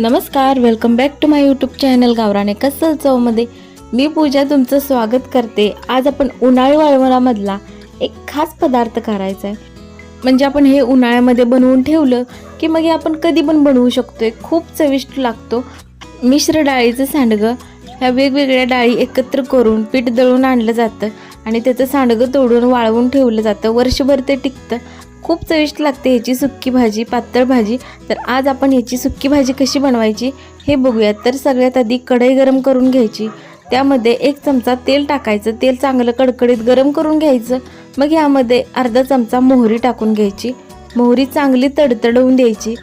नमस्कार welcome back to my YouTube channel Gavrane Kasal चवमध्ये मी पूजा तुमचं स्वागत करते. आज आपण उन्हाळी वाळवणामधला एक खास पदार्थ करायचा आहे. म्हणजे आपण हे उन्हाळ्यामध्ये बनवून ठेवलं की मग हे आपण कधी पण बनवू शकतोय. खूप चविष्ट लागतो. मिश्र डाळीचं सांडगं ह्या वेगवेगळ्या डाळी एकत्र करून पीठ दळून आणलं जातं आणि त्याचं सांडगं तोडून वाळवून ठेवलं जातं. वर्षभर ते टिकतं. खूप चविष्ट लागते ह्याची सुक्की भाजी पातळ भाजी. तर आज आपण ह्याची सुक्की भाजी कशी बनवायची हे बघूयात. तर सगळ्यात आधी कढई गरम करून घ्यायची. त्यामध्ये एक चमचा तेल टाकायचं. तेल चांगलं कडकडीत गरम करून घ्यायचं. मग ह्यामध्ये अर्धा चमचा मोहरी टाकून घ्यायची. मोहरी चांगली तडतडवून द्यायची.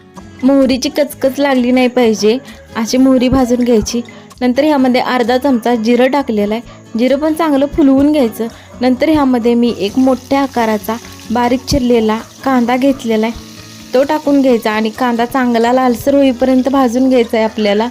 मोहरीची कचकच लागली नाही पाहिजे. अशी मोहरी भाजून घ्यायची. नंतर ह्यामध्ये अर्धा चमचा जिरं टाकलेला आहे. जिरं पण चांगलं फुलवून घ्यायचं. नंतर ह्यामध्ये मी एक मोठ्या आकाराचा बारीक चिरलेला कांदा घेतलेला आहे. तो टाकून घ्यायचा आणि कांदा चांगला लालसर होईपर्यंत भाजून घ्यायचा आहे आपल्याला.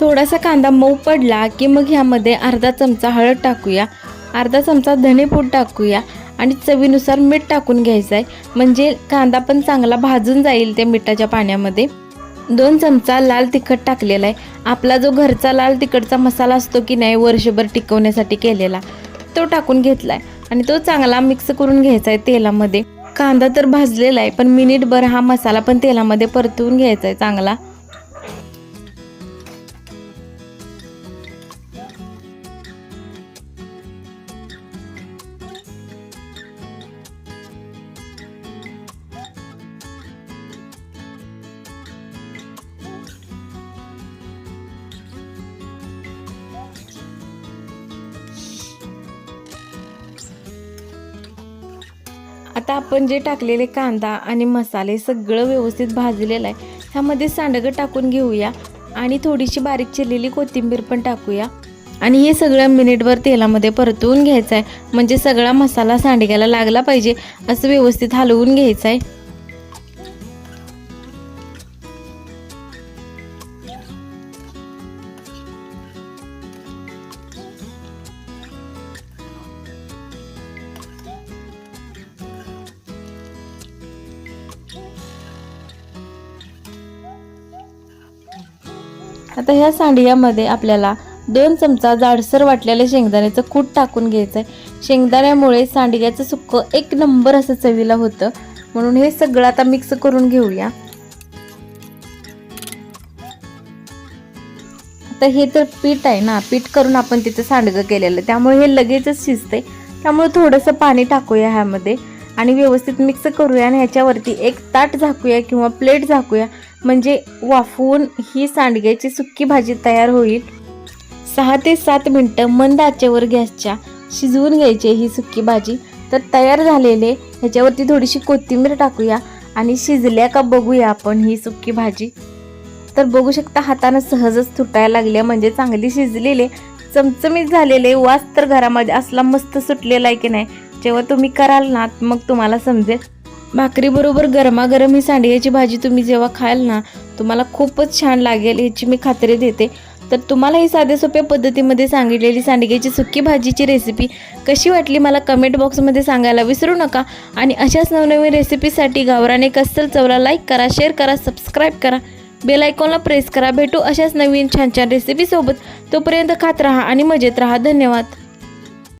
थोडासा कांदा मऊ पडला की मग ह्यामध्ये अर्धा चमचा हळद टाकूया. अर्धा चमचा धनेपूड टाकूया. आणि चवीनुसार मीठ टाकून घ्यायचं आहे म्हणजे कांदा पण चांगला भाजून जाईल त्या मिठाच्या पाण्यामध्ये. दोन चमचा लाल तिखट टाकलेला आहे. आपला जो घरचा लाल तिखटचा मसाला असतो की नाही वर्षभर टिकवण्यासाठी केलेला तो टाकून घेतला आहे आणि तो चांगला मिक्स करून घ्यायचा आहे तेलामध्ये. कांदा तर भाजलेला आहे पण मिनिटभर हा मसाला पण तेलामध्ये परतवून घ्यायचा आहे चांगला. आता आपण जे टाकलेले कांदा आणि मसाले सगळं व्यवस्थित भाजलेलं आहे. ह्यामध्ये सांडगं टाकून घेऊया आणि थोडीशी बारीक चिरलेली कोथिंबीर पण टाकूया. आणि हे सगळं मिनिटभर तेलामध्ये परतवून घ्यायचं आहे म्हणजे सगळा मसाला सांडग्याला लागला पाहिजे असं व्यवस्थित हलवून घ्यायचं आहे आता ह्या सांडग्यामध्ये आपल्याला दोन चमचा जाडसर वाटलेलं शेंगदाण्याचं कूट टाकून घ्यायचं आहे शेंगदाण्यामुळे सांडग्याचं सुकं एक नंबर असं चवीला होतं. म्हणून हे सगळं आता मिक्स करून घेऊया. आता हे तर पीठ आहे ना पीठ करून आपण तिथं सांडगं केलेलं. त्यामुळे हे लगेचच शिजते त्यामुळे थोडंसं पाणी टाकूया ह्यामध्ये. आणि व्यवस्थित मिक्स करूया आणि ह्याच्यावरती एक ताट झाकूया किंवा प्लेट झाकूया. म्हणजे वाफवून ही सांडग्याची सुक्की भाजी तयार होईल. सहा ते सात मिनटं मंद आचेवर गॅसच्या शिजवून घ्यायची ही सुक्की भाजी. तर तयार झालेले ह्याच्यावरती थोडीशी कोथिंबीर टाकूया आणि शिजल्या का बघूया आपण ही सुक्की भाजी. तर बघू शकता हातानं सहजच तुटायला लागल्या म्हणजे चांगली शिजलेले चमचमीत झालेले वास तर घरामध्ये असला मस्त सुटलेला आहे की नाही जेव्हा तुम्ही कराल ना मग तुम्हाला समजेल. भाकरीबरोबर गरमागरम ही सांडग्याची भाजी तुम्ही जेव्हा खाल ना तुम्हाला खूपच छान लागेल याची मी खात्री देते. तर तुम्हाला ही साध्या सोप्या पद्धतीमध्ये सांगितलेली सांडग्याची सुक्की भाजीची रेसिपी कशी वाटली मला कमेंट बॉक्समध्ये सांगायला विसरू नका. आणि अशाच नवनवीन रेसिपीसाठी गावराने कस्सल चवला लाईक करा शेअर करा सबस्क्राईब करा. बेल आयकॉनला प्रेस करा. भेटू अशाच नवीन छान छान रेसिपीसोबत तोपर्यंत खात राहा आणि मजेत राहा. धन्यवाद.